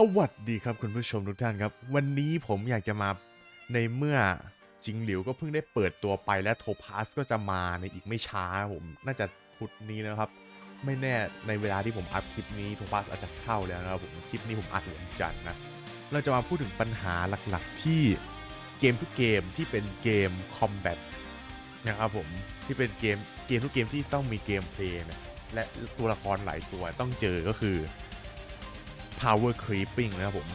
สวัสดีครับคุณผู้ชมทุกท่านครับ วันนี้ผมอยากจะมาในเมื่อจิงหลิวก็เพิ่งได้เปิดตัวไปและโทพาสก็จะมาในอีกไม่ช้าผมน่าจะพุธนี้แล้วครับ ไม่แน่ในเวลาที่ผมอัดคลิปนี้โทพาสอาจจะเข้าแล้วนะครับผมคลิปนี้ผมอัดวันจันทร์นะเราจะมาพูดถึงปัญหาหลักๆ ที่เกมทุกเกมที่เป็นเกมคอมแบทนะครับผมที่เป็นเกมเกมทุกเกมที่ต้องมีเกมเพลย์และตัวละครหลายตัวต้องเจอก็คือ power creeping นะครับผม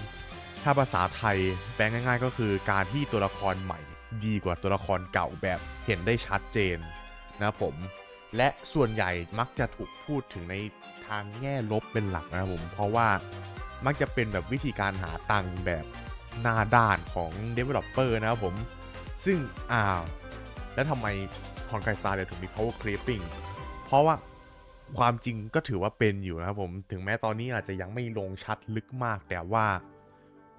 ถ้าภาษาไทยแปลง่ายๆ ก็คือการที่ตัวละครใหม่ดีกว่าตัวละครเก่าแบบเห็นได้ชัดเจนนะครับผม และส่วนใหญ่มักจะถูกพูดถึงในทางแง่ลบเป็นหลักนะครับผม เพราะว่ามักจะเป็นแบบวิธีการหาตังค์แบบหน้าด้านของ developer นะครับผม ซึ่งอ้าว แล้วทำไมคอนไกสตาร์เนี่ยถึงมี power creeping เพราะว่า ความจริงก็ถือว่าเป็นอยู่นะครับผมถึงแม้ตอนนี้อาจจะยังไม่ลงชัดลึกมาก แต่ว่า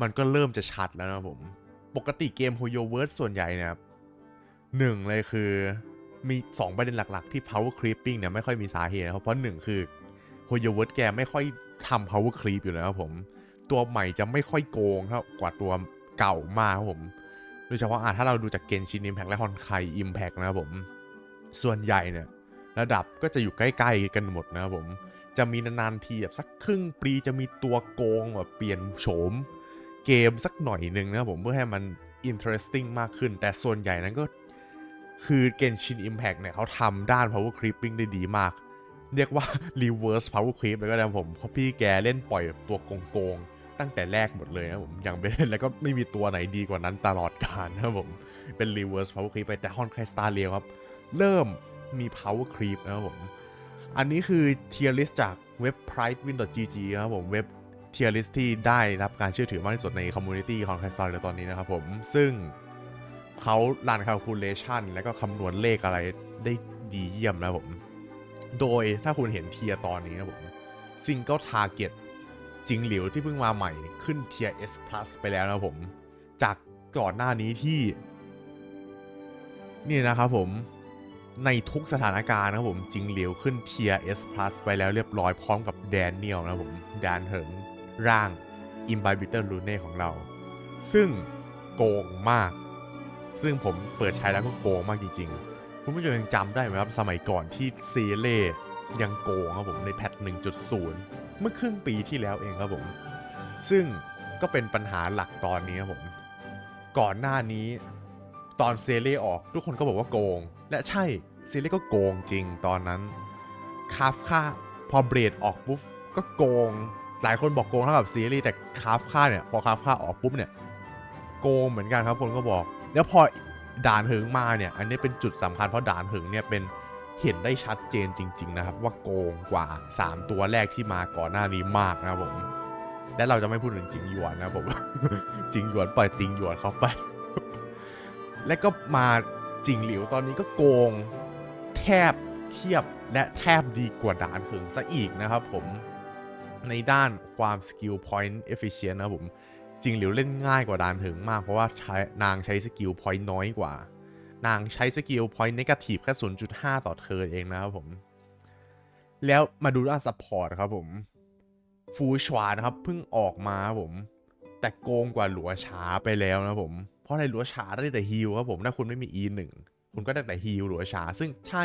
มันก็เริ่มจะชัดแล้วนะครับผมปกติเกม h o y o v e r s e ส่วนใหญ่เนะครับหนึ่งเลยคือมี 2 ประเด็นหลักๆ ที่ power creeping เนี่ยไม่ค่อยมีสาเหตุนะครับเพราะหนึ่งคือ h o y o v e r s e แกไม่ค่อยทำ power creep อยู่แล้วครับผม ตัวใหม่จะไม่ค่อยโกงเท่ากว่าตัวเก่ามากครับผมโดยเฉพาะอะถ้าเราดูจากเกนชิน Impact และฮอนไค Impact นะครับผม ส่วนใหญ่เนี่ย ระดับก็จะอยู่ใกล้ ๆ กันหมดนะครับผม จะมีนานๆทีแบบสักครึ่งปีจะมีตัวโกงแบบเปลี่ยนโฉมเกมสักหน่อยหนึ่งนะครับผมเพื่อให้มัน interesting มากขึ้น แต่ส่วนใหญ่นั้นก็คือ Genshin Impact เนี่ยเขาทำด้าน power creeping ได้ดีมาก เรียกว่า reverse power creep เลยก็ได้ผมเพราะพี่แกเล่นปล่อยแบบตัวโกงๆตั้งแต่แรกหมดเลยนะผมอย่างเบนแล้วก็ไม่มีตัวไหนดีกว่านั้นตลอดกาลนะผมเป็น reverse power creep ไปแต่ฮอนไคสตาเรียครับ เริ่ม มี power creep นะครับผม อันนี้คือ tier list จากเว็บ pricewin.gg นะครับผม เว็บ tier list ที่ได้รับการเชื่อถือมากที่สุดใน community ของ c a s t a r ในตอนนี้นะครับผม ซึ่งเขารัน calculation แล้วก็คำนวณเลขอะไรได้ดีเยี่ยมนะครับผม โดยถ้าคุณเห็นเทียร์ตอนนี้นะครับผม single target จริงหลิวที่เพิ่งมาใหม่ขึ้นเทียร์ S plus ไปแล้วนะครับผม จากก่อนหน้านี้ที่ นี่นะครับผม ในทุกสถานการณ์นะครับผมจิงเหลียวขึ้นเทีย S plus ไปแล้วเรียบร้อยพร้อมกับแดนเนียลนะครับผมแดนเหิงร่าง i m b i b i t e r l u n e ของเรา ซึ่งโกงมาก ซึ่งผมเปิดใช้แล้วก็โกงมากจริงๆ คุณผู้ชมยังจำได้ไหมครับ สมัยก่อนที่เซเล่ยังโกงครับผมในแพท 1.0 เมื่อครึ่งปีที่แล้วเองครับผม ซึ่งก็เป็นปัญหาหลักตอนนี้ครับผม ก่อนหน้านี้ ตอนเซเล่ออก ทุกคนก็บอกว่าโกง และใช่เซเล่ก็โกงจริงตอนนั้นคาฟค่าพอเบรดออกปุ๊บก็โกง หลายคนบอกโกงเท่ากับซีรีส์แต่คาฟค่าเนี่ยพอคาฟค่าออกปุ๊บเนี่ยโกงเหมือนกันครับคนก็บอก แล้วพอด่านหึงมาเนี่ย อันนี้เป็นจุดสำคัญเพราะด่านหึงเนี่ยเป็นเห็นได้ชัดเจนจริง ๆ นะครับ ว่าโกงกว่า 3 ตัวแรกที่มาก่อนหน้านี้มากนะครับผม และเราจะไม่พูดถึงจริงหยวนนะครับผมจริงหยวนปล่อยจริงหยวนเข้าไป และก็มาจิงหลิวตอนนี้ก็โกงแทบเทียบและแทบดีกว่าด่านเหึงซะอีกนะครับผมในด้านความสกิลพอยต์เอฟฟิเชนนะผมจริงหลิวเล่นง่ายกว่าด่านเหึงมาก เพราะว่าใช้นางใช้สกิลพอยต์น้อยกว่า นางใช้สกิลพอยต์เนกาทีฟแค่ 0.5 ต่อเทิร์นเองนะครับผม แล้วมาดูด้านซัพพอร์ตครับผมฟูชวานะครับเพิ่งออกมาครับผม แต่โกงกว่าหลัวช้าไปแล้วนะครับผม เพราะในหลัวชาได้แต่ฮิลครับผมถ้าคุณไม่มี E1 คุณก็ได้แต่ฮิลหลัวชา ซึ่งใช่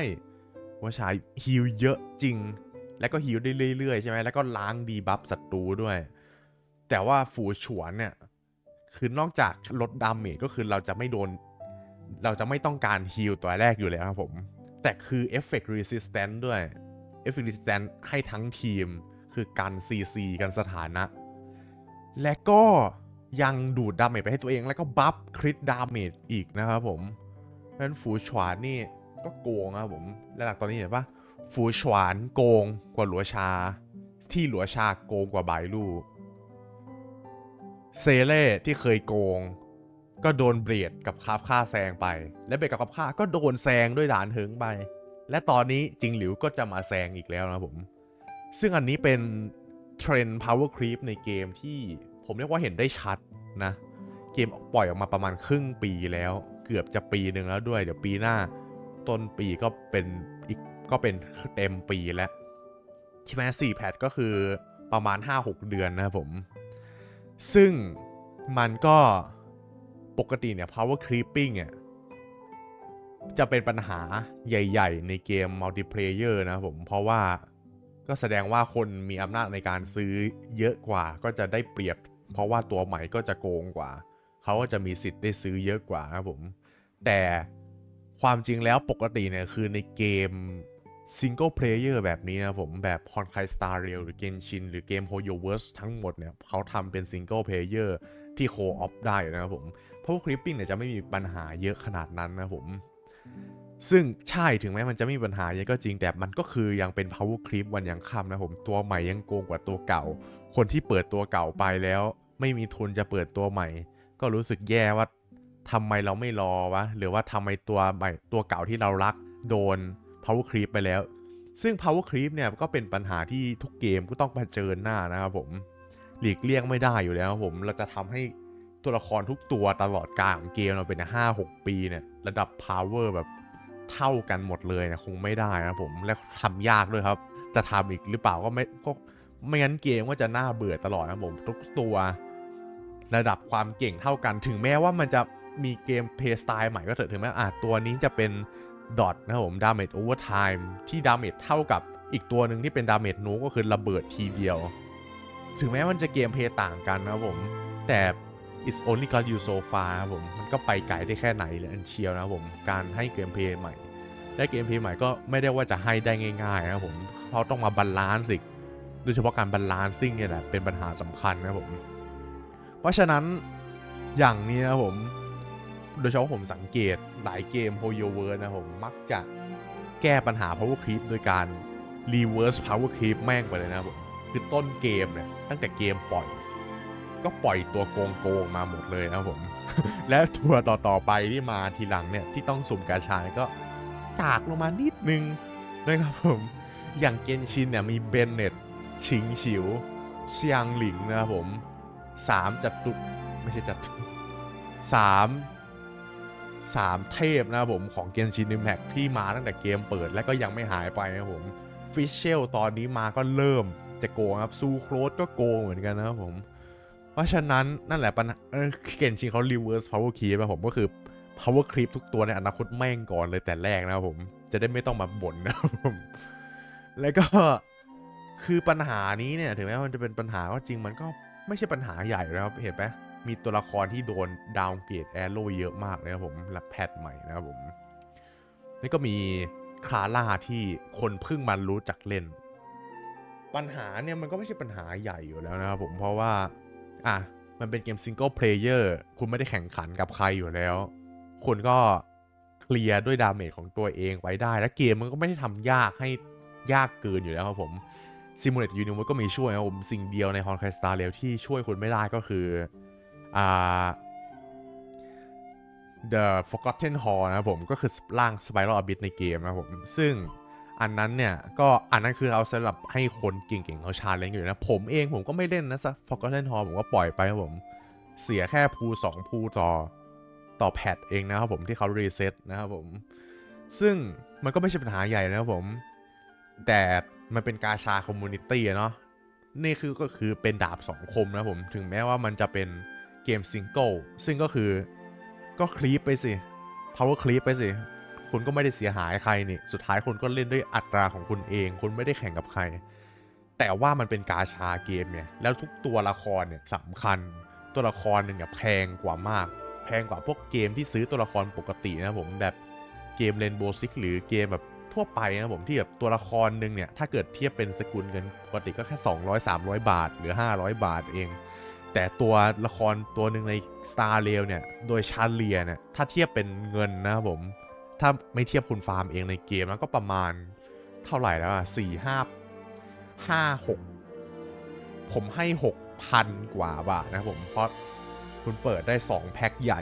หลัวชาฮิลเยอะจริง แล้วก็ฮิลได้เรื่อยๆใช่ไหมแล้วก็ล้างดีบัฟศัตรูด้วย แต่ว่าฟูฉวนเนี่ยคือนอกจากลดดาเมจก็คือเราจะไม่โดน เราจะไม่ต้องการฮิลตัวแรกอยู่แล้วครับผม แต่คือเอฟเฟกต์รีสิสแตนด้วยเอฟเฟกต์รีสิสแตนให้ทั้งทีม คือกัน CC กันสถานะ และก็ ยังดูดดาเมจไปให้ตัวเองแล้วก็บัฟคริตดาเมจอีกนะครับผมเพราะฉะนั้นฟูชวานนี่ก็โกงครับผมและหลักตอนนี้เห็นปะฟูชวานโกงกว่าหลัวชา ที่หลัวชาโกงกว่าไบลูเซเล่ที่เคยโกง ก็โดนเบรดกับคาบค่าแซงไป และเบรดกับคาบค่าก็โดนแซงด้วยด่านเหิงไป และตอนนี้จิงหลิวก็จะมาแซงอีกแล้วนะครับผม ซึ่งอันนี้เป็นเทรนด์ power creep ในเกมที่ ผมเรียกว่าเห็นได้ชัดนะ เกมปล่อยออกมาประมาณครึ่งปีแล้ว เกือบจะปีหนึ่งแล้วด้วย เดี๋ยวปีหน้า ต้นปีก็เป็นอีกก็เป็นเต็มปีแล้วใช่ไหมสี่แพทก็คือประมาณ 5-6 เดือนนะผม ซึ่งมันก็ปกติเนี่ย power creeping เนี่ยจะเป็นปัญหาใหญ่ ๆ ในเกม multiplayer นะครับผม เพราะว่าก็แสดงว่าคนมีอำนาจในการซื้อเยอะกว่าก็จะได้เปรียบ เพราะว่าตัวใหม่ก็จะโกงกว่า เขาก็จะมีสิทธิ์ได้ซื้อเยอะกว่านะครับผม แต่ความจริงแล้วปกติเนี่ยคือในเกม Single Player แบบนี้นะผมแบบ Honkai Star Rail หรือ Genshin หรือเกม Hoyoverse ทั้งหมดเนี่ยเขาทำเป็น Single Player ที่ Co-op ได้อยู่นะครับผมเพราะว่า Creeping เนี่ยจะไม่มีปัญหาเยอะขนาดนั้นนะผม ซึ่งใช่ถึงแม้มันจะไม่มีปัญหาเยอะก็จริงแต่มันก็คือยังเป็น power creep วันยังค่ำนะผมตัวใหม่ยังโกงกว่าตัวเก่า คนที่เปิดตัวเก่าไปแล้ว ไม่มีทุนจะเปิดตัวใหม่ ก็รู้สึกแย่ว่าทำไมเราไม่รอวะหรือว่าทำไมตัวใหม่ตัวเก่าที่เรารักโดน power creep ไปแล้ว ซึ่ง power creep เนี่ยก็เป็นปัญหาที่ทุกเกมก็ต้องเผชิญหน้านะครับผมหลีกเลี่ยงไม่ได้อยู่แล้วครับผมเราจะทำให้ตัวละครทุกตัวตลอดกลางของเกมเราเป็น 5-6 ปีเนี่ยระดับ power แบบ เท่ากันหมดเลยเนะคงไม่ได้นะผมและทำยากด้วยครับ จะทำอีกหรือเปล่าก็ไม่ก็ไม่งั้นเกมก็จะน่าเบื่อตลอดนะผมทุกตัว ระดับความเก่งเท่ากัน ถึงแม้ว่ามันจะมีเกมเพย์สไตล์ใหม่ก็เถอะถึงแม้อาจตัวนี้จะเป็นดอทนะผมดาเมจโอเวอร์ไทม์ที่ดาเมจเท่ากับอีกตัวหนึ่งที่เป็นดาเมจนูก็คือระเบิดทีเดียว ถึงแม้มันจะเกมเพย์ต่างกันนะผม แต่ it's only got you so far ครับผม มันก็ไปไกลได้แค่ไหนเลยอันเชียวนะครับผม การให้เกมเพย์ใหม่ และเกมเพย์ใหม่ก็ไม่ได้ว่าจะให้ได้ง่ายๆนะครับผมเขาต้องมาบาลานซ์สิโดยเฉพาะการบาลานซิ่งเนี่ยแหละเป็นปัญหาสำคัญนะครับผม เพราะฉะนั้นอย่างนี้นะครับผม โดยเฉพาะผมสังเกตหลายเกม h o y o v e r นะผม มักจะแก้ปัญหา power creep โดยการ reverse power creep แม่งไปเลยนะครับผม คือต้นเกมเนี่ยตั้งแต่เกมปล่อย ก็ปล่อยตัวโกงๆมาหมดเลยนะผม และตัวต่อๆไปที่มาทีหลังเนี่ยที่ต้องสุ่มกาชาก็กากลงมานิดนึงนะครับผม อย่างเกนชินเนี่ยมีเบนเน็ตชิงฉิวเซียงหลิงนะครับผมสามจัตุไม่ใช่จัตุสามสามเทพนะครับผมของเกนชิน i ิ p แ c t ที่มาตั้งแต่เกมเปิดและก็ยังไม่หายไปนะครับผมฟิชเชลตอนนี้มาก็เริ่มจะโกงครับซูโครสก็โกงเหมือนกันนะครับผม ราะฉะนั้นนั่นแหละปัญหาเกนชินเขา reverse power creep นะผมก็คือ power creep ทุกตัวในอนาคตแม่งก่อนเลยแต่แรกนะครับผม จะได้ไม่ต้องมาบ่นนะครับผม แล้วก็คือปัญหานี้เนี่ยถึงแม้มันจะเป็นปัญหาก็จริงมันก็ไม่ใช่ปัญหาใหญ่นะครับ เห็นไหมมีตัวละครที่โดนดาวเกรดแอโร่เยอะมากนะครับผมและแพทใหม่นะครับผมแล้วก็มีคาร่าที่คนเพิ่งมารู้จักเล่น ปัญหาเนี่ยมันก็ไม่ใช่ปัญหาใหญ่อยู่แล้วนะครับผมเพราะว่า อะ มันเป็นเกมซิงเกิลเพลเยอร์คุณไม่ได้แข่งขันกับใครอยู่แล้ว คุณก็เคลียร์ด้วยดาเมจของตัวเองไว้ได้ และเกมมันก็ไม่ได้ทำยากให้ยากเกินอยู่แล้วครับผม Simulate Universe ก็มีช่วยนะครับผมสิ่งเดียวใน Honkai Star Rail ที่ช่วยคุณไม่ได้ก็คืออ่า The Forgotten Hall นะครับผมก็คือร่าง Spiral Abyss ในเกมนะครับผม ซึ่ง อันนั้นเนี่ยก็อันนั้นคือเอาสำหรับให้คนเก่งๆเขาชาเลนจ์อยู่นะผมเองผมก็ไม่เล่นนะ Forgotten Hall ผมก็ปล่อยไปครับผมเสียแค่พูสองพูต่อต่อแพทเองนะครับผมที่เขารีเซ็ตนะครับผมซึ่งมันก็ไม่ใช่ปัญหาใหญ่นะครับผม แต่มันเป็นกาชาคอมมูนิตี้เนาะนี่คือก็คือเป็นดาบสองคมนะผมถึงแม้ว่ามันจะเป็นเกมซิงเกิลซึ่งก็คือก็คลีปไปสิ power creep ไปสิ คุณก็ไม่ได้เสียหายใครนี่ สุดท้ายคุณก็เล่นด้วยอัตราของคุณเอง คุณไม่ได้แข่งกับใคร แต่ว่ามันเป็นกาชาเกมเนี่ย แล้วทุกตัวละครเนี่ยสำคัญ ตัวละครหนึ่งเนี่ยแพงกว่ามาก แพงกว่าพวกเกมที่ซื้อตัวละครปกตินะผมแบบเกม Rainbow Six หรือเกมแบบทั่วไปนะผมที่แบบตัวละครหนึ่งเนี่ย ถ้าเกิดเทียบเป็นสกุลเงินปกติก็แค่ 200-300 บาท หรือ 500 บาทเอง แต่ตัวละครตัวหนึ่งใน Star Rail เนี่ย โดยชาเลียเนี่ย ถ้าเทียบเป็นเงินนะครับผม ถ้าไม่เทียบคุณฟาร์มเองในเกมแล้วก็ประมาณเท่าไหร่แล้วอะสี่ห้าห้าหกผมให้หกพันกว่าบาทนะครับผมเพราะคุณเปิดได้ 2 แพ็คใหญ่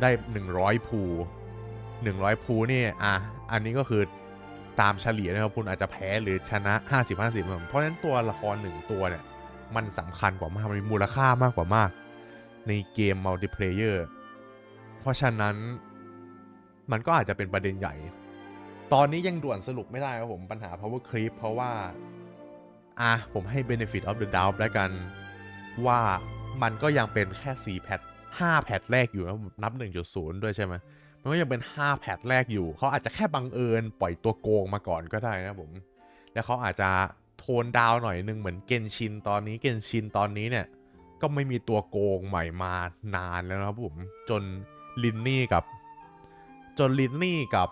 ได้ 100 ภู100 ภูนี่อะอันนี้ก็คือตามเฉลี่ยนะครับคุณอาจจะแพ้หรือชนะ 50-50ครับเพราะฉะนั้นตัวละครหนึ่งตัวเนี่ย มันสำคัญกว่ามาก มันมีมูลค่ามากกว่ามาก ในเกมมัลติเพลเยอร์เพราะฉะนั้น มันก็อาจจะเป็นประเด็นใหญ่ ตอนนี้ยังด่วนสรุปไม่ได้ครับผมปัญหา power creep เพราะว่า อะ ผมให้ benefit of the doubt แล้วกัน ว่ามันก็ยังเป็นแค่ 4 แพท5 แพทแรกอยู่นะนับ 1.0 ด้วยใช่ไหมมันก็ยังเป็น 5 แพทแรกอยู่ เขาอาจจะแค่บังเอิญปล่อยตัวโกงมาก่อนก็ได้นะผม แล้วเขาอาจจะโทนดาวหน่อยนึงเหมือนเกนชินตอนนี้เกนชินตอนนี้เนี่ย ก็ไม่มีตัวโกงใหม่มานานแล้วนะครับผม จนลินนี่กับ จนลินนี่กับ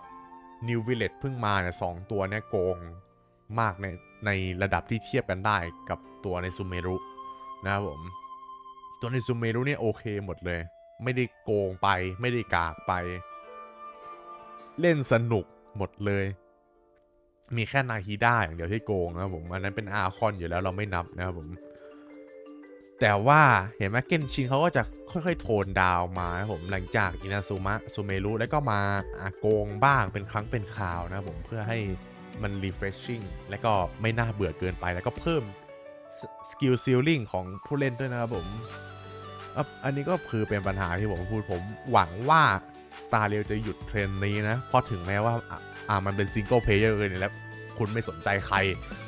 นิววิลเลตเพิ่งมาเนี่ยสองตัวเนี่ยโกงมากในในระดับที่เทียบกันได้กับตัวในซูเมรุนะครับผม ตัวในซูเมรุเนี่ยโอเคหมดเลย ไม่ได้โกงไปไม่ได้กากไป เล่นสนุกหมดเลย มีแค่นาฮิด้าอย่างเดียวที่โกงนะครับผมอันนั้นเป็นอาคอนอยู่แล้วเราไม่นับนะครับผม แต่ว่าเห็นไหมเกนชินเขาก็จะค่อยๆ โทนดาวมานะครับผมหลังจากอินาซูมะซูเมรุแล้วก็มาอาโกงบ้างเป็นครั้งเป็นคราวนะครับผมเพื่อให้มัน refreshing และก็ไม่น่าเบื่อเกินไปแล้วก็เพิ่มสกิลซีลลิงของผู้เล่นด้วยนะครับผม อันนี้ก็คือเป็นปัญหาที่ผมพูดผมหวังว่า Star r a i l จะหยุดเทรนนี้นะ เพราะถึงแม้ว่า อะอ่ามันเป็นซิงเกิลเพลเยอร์เลยเนี่ยแล้ว คุณไม่สนใจใคร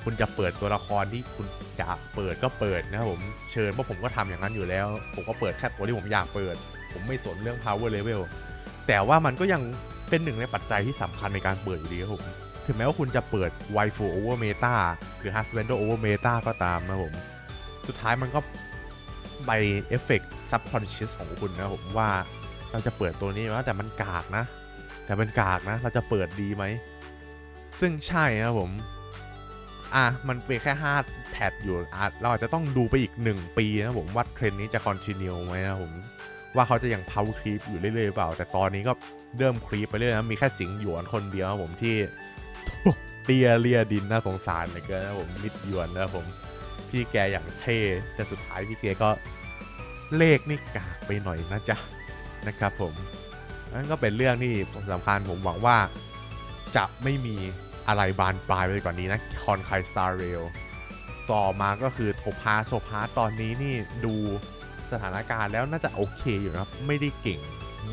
คุณจะเปิดตัวละครที่คุณอยากเปิดก็เปิดนะครับผมเชิญเพราะผมก็ทำอย่างนั้นอยู่แล้ว ผมก็เปิดแค่ตัวที่ผมอยากเปิด ผมไม่สนเรื่อง power level แต่ว่ามันก็ยังเป็นหนึ่งในปัจจัยที่สำคัญในการเปิดอยู่ดีครับผมถึงแม้ว่าคุณจะเปิด w i f u over meta หรือ husband over meta ก็ตามนะครับผม สุดท้ายมันก็ไปเอฟเฟกต์ subconscious ของคุณนะครับผมว่าเราจะเปิดตัวนี้ว่าแต่มันกากนะ แต่เป็นกากนะ เราจะเปิดดีไหม ซึ่งใช่นะครับผม อะ มันเป็นแค่ 5 แพทอยู่อะเราอาจจะต้องดูไปอีก 1 ปีนะผมว่าเทรนด์นี้จะคอนติเนียไหมนะผม ว่าเขาจะยังเพาครีปอยู่เรื่อยๆเปล่า แต่ตอนนี้ก็เริ่มครีปไปเรื่อยนะมีแค่จิงหยวนคนเดียวครับผมที่เตียเลียดินน่าสงสารเหลือเกินนะผมมิดหยวนนะผมพี่แกอย่างเท่แต่สุดท้ายพี่แกก็เลขนี่กากไปหน่อยนะจ๊ะนะครับผมนั่นก็เป็นเรื่องที่สำคัญผมหวังว่า จะไม่มีอะไรบานปลายไปกว่านี้นะคอนไคสตาร์เรลต่อมาก็คือโทพาโซพาตอนนี้นี่ดูสถานการณ์แล้วน่าจะโอเคอยู่นะครับไม่ได้เก่ง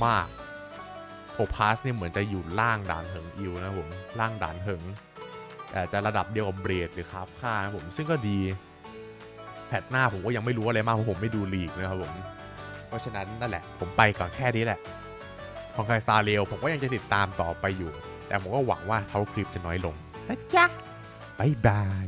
มากโทพาสเนี่ยเหมือนจะอยู่ล่างด่านเหิงอิวนะผมล่างด่านเหิงแต่จะระดับเดียวกับเบรดหรือคาฟค่านะผมซึ่งก็ดีแพทหน้าผมก็ยังไม่รู้อะไรมากเพราะผมไม่ดูลีกนะครับผมเพราะฉะนั้นนั่นแหละผมไปก่อนแค่นี้แหละของใครซาเรียวผมก็ยังจะติดตามต่อไปอยู่ แต่ผมก็หวังว่าเท่าคลิปจะน้อยลงนะจ๊ะบ๊ายบาย